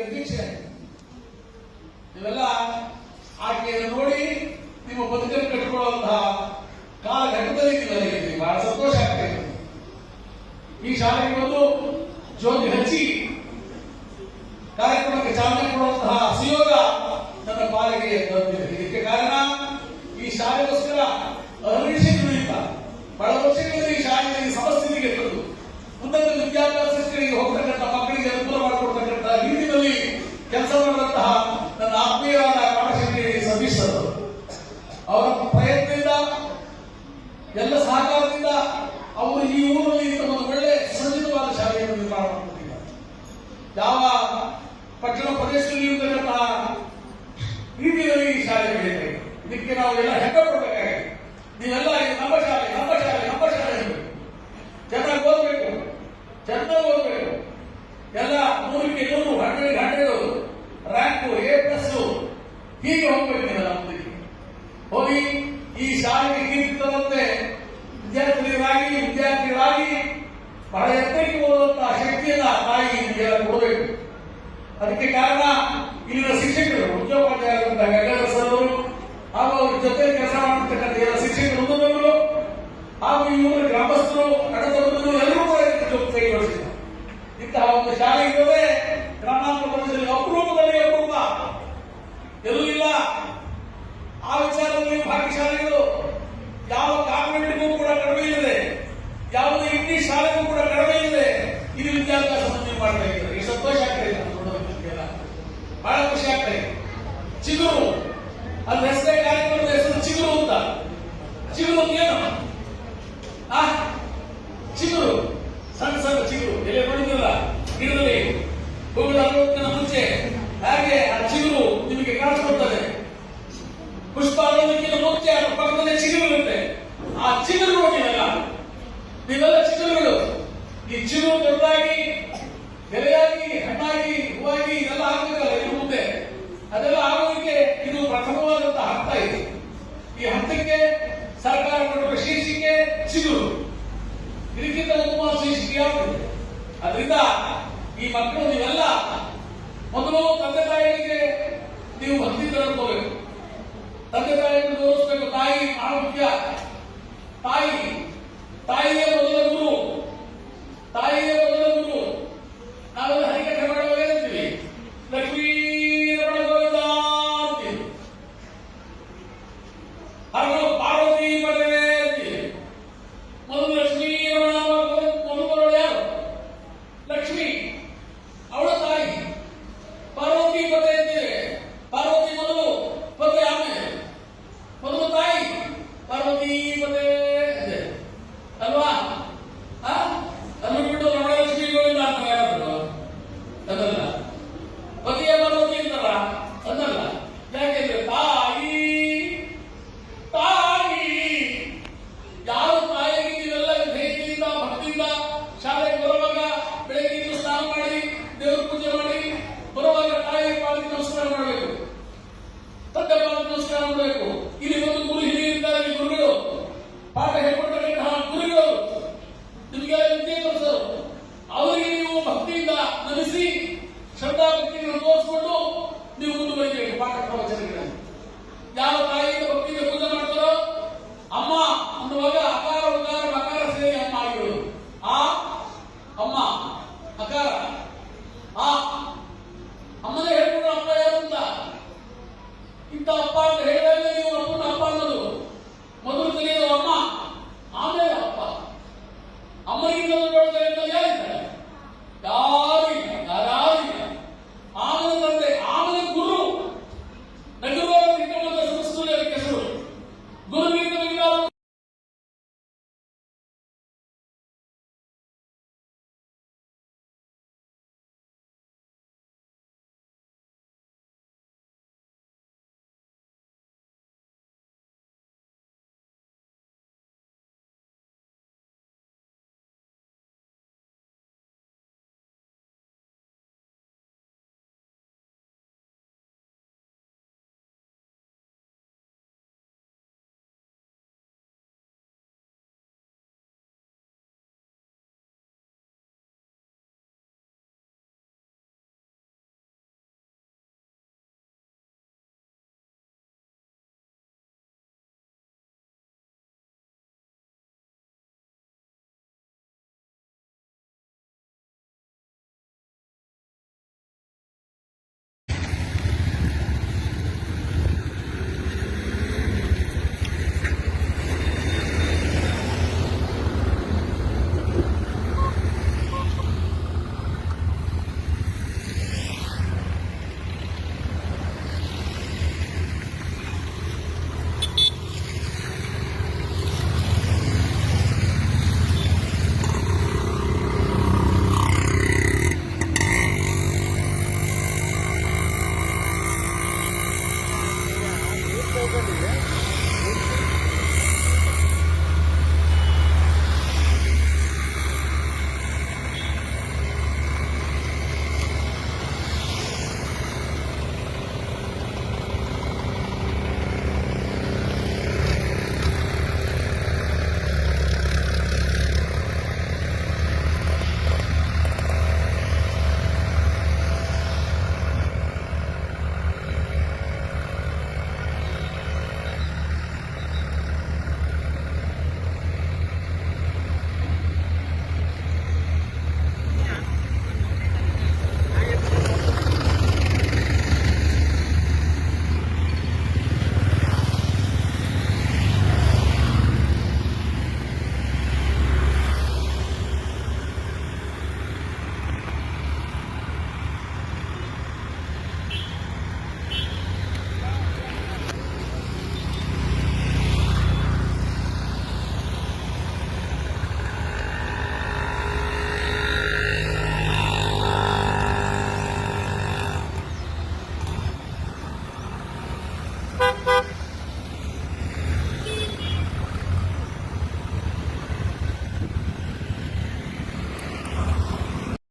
ಅಧ್ಯಕ್ಷೆ ನೀವೆಲ್ಲ ಆಕೆಯನ್ನು ನೋಡಿ ನಿಮ್ಮ ಬದುಕನ್ನು ಕಟ್ಟಿಕೊಳ್ಳುವಂತಹ ಕಾಲಘಟ್ಟದಲ್ಲಿ ಇದ್ದೀರಿ ಬಹಳ ಸಂತೋಷ ಆಗ್ತಾ ಈ ಶಾಲೆಗೆ ಬಂದು ಜ್ಯೋತಿ ಹಚ್ಚಿ ಕಾರ್ಯಕ್ರಮಕ್ಕೆ ಚಾಲನೆ ಕೊಡುವಂತಹ ಸುಯೋಗ ನನ್ನ ಪಾಲಿಗೆ ಇದಕ್ಕೆ ಕಾರಣ ಈ ಶಾಲೆಗೋಸ್ಕರ ಅಹರ್ನಿಶಿ ದುಡಿತ ಬಹಳ ವರ್ಷಗಳಿಂದ ಪಟ್ಟಣ ಪ್ರದೇಶದಲ್ಲಿ ಇರತಕ್ಕಂತಹ ರೀತಿಯಲ್ಲಿ ಈ ಶಾಲೆ ಬೆಳೀತಾ ಇದೆ ಇದಕ್ಕೆ ನಾವು ಎಲ್ಲ ಹೆಮ್ಮೆ ಕೊಡಬೇಕಾಗಿದೆ. ನೀವೆಲ್ಲ ನಮ್ಮ ಶಾಲೆ ನಮ್ಮ ಶಾಲೆ ನಮ್ಮ ಶಾಲೆ ಅನ್ಬೇಕು. ಚೆನ್ನಾಗಿ ಓದಬೇಕು ಚೆನ್ನಾಗಿ ಓದಬೇಕು. ಎಲ್ಲ ನೂರಕ್ಕೆ ನೂರು hundred hundred rank A plus ಹೀಗೆ ಹೋಗ್ಬೇಕು ನೀವೆಲ್ಲ ಮುಂದಕ್ಕೆ ಹೋಗಿ ಈ ಶಾಲೆಗೆ ಕೀರ್ತಿ ತರುವಂತೆ ವಿದ್ಯಾರ್ಥಿಗಳಾಗಿ ವಿದ್ಯಾರ್ಥಿಗಳಾಗಿ ಬಹಳ ಎತ್ತರಕ್ಕೆ ಹೋದಂತಹ ಶಕ್ತಿಯನ್ನ ತಾಯಿ ನಿಮಗೆಲ್ಲ ಕೊಡಬೇಕು. ಅದಕ್ಕೆ ಕಾರಣ ಇಲ್ಲಿನ ಶಿಕ್ಷಕರು ಮುಖ್ಯೋಪಾಧ್ಯಾಯರಾದಂತಹ ಗಂಗಾಧರ ಸರ್ ಅವರು, ಹಾಗೂ ಅವ್ರ ಜೊತೆ ಕೆಲಸ ಮಾಡತಕ್ಕಂಥ ಎಲ್ಲ ಶಿಕ್ಷಕರು ವೃಂದದವರು ಹಾಗೂ ಈ ಊರಿನ ಗ್ರಾಮಸ್ಥರು ನಡೆದವರು ಎಲ್ಲರೂ ಕೂಡ ಇದಕ್ಕೆ ಜೊತೆ ಕೈ ಜೋಡಿಸಿದ್ದಾರೆ ಇಂತಹ ಒಂದು ಶಾಲೆ ಇರೋದೇ ಗ್ರಾಮಾಂತರ ಪ್ರದೇಶದಲ್ಲಿ ಅಪರೂಪದಲ್ಲಿ ಅಪರೂಪ. ಎಲ್ಲೂ ಇಲ್ಲ. ಆ ವಿಚಾರದಲ್ಲಿ ಭಾಗ್ಯಶಾಲಿಗಳು ಯಾವ ಕಾನ್ವೆಂಟ್ಗೂ ಕೂಡ ಕಡಿಮೆ ಇಲ್ಲದೆ, ಯಾವುದೇ ಇಂಗ್ಲಿಷ್ ಶಾಲೆಗೂ ಕೂಡ ಕಡಿಮೆ ಇಲ್ಲದೆ ಇದು ವಿದ್ಯಾಭ್ಯಾಸವನ್ನು ನೀವು ಈ ಸಂತೋಷ ಆಗ್ತಾ ಬಹಳ ಖುಷಿ ಆಗ್ತದೆ ಚಿಗುರು. ಅಲ್ಲಿ ಹೆಸರೇ ಕಾರ್ಯಕ್ರಮದ ಹೆಸರು ಚಿಗುರು ಅಂತ. ಚಿಗುರು ಅಂತ ಏನು? ಆ? ಚಿಗುರು. ಸಣ್ಣ ಸಣ್ಣ ಚಿಗುರು. ಎಲೆ ನೋಡಿದ್ರಲ್ಲ ಗಿಡದಲ್ಲಿ ಹೂವಿನ ಅರವತ್ತಿನ ಮುಂಚೆ. ಹಾಗೆ ಆ ಚಿಗುರು ನಿಮಗೆ ಕಾಣಿಸ್ಕೊಡ್ತದೆ ಪುಷ್ಪ ಅನ್ನೋದಕ್ಕಿಂತ ಮುಂಚೆ ಅದರ ಪಕ್ಕದಲ್ಲಿ ಚಿಗುರು ಇರುತ್ತೆ. ಆ ಚಿಗುರು ನೋಡಿರಲ್ಲ? ನೀವೆಲ್ಲ ಚಿಗುರುಗಳು. ಈ ಚಿಗುರು ದೊಡ್ಡದಾಗಿ ಎಲೆಯಾಗಿ ಹಣ್ಣಾಗಿ, ಹೂವಾಗಿ ಮೊದಲು ತಂದೆ ತಾಯಿಗಳಿಗೆ ನೀವು ಭಕ್ತಿ ತಗೊಳ್ಬೇಕು ತಂದೆ ತಾಯಿಯನ್ನು ತೋರಿಸಬೇಕು. ತಾಯಿ ಬಹಳ ಮುಖ್ಯ. ತಾಯಿ, ತಾಯಿಯೇ ಮೊದಲ ಗುರು. ತಾಯಿಯೇ ಮೊದಲ সুতরাং কিন্তু compound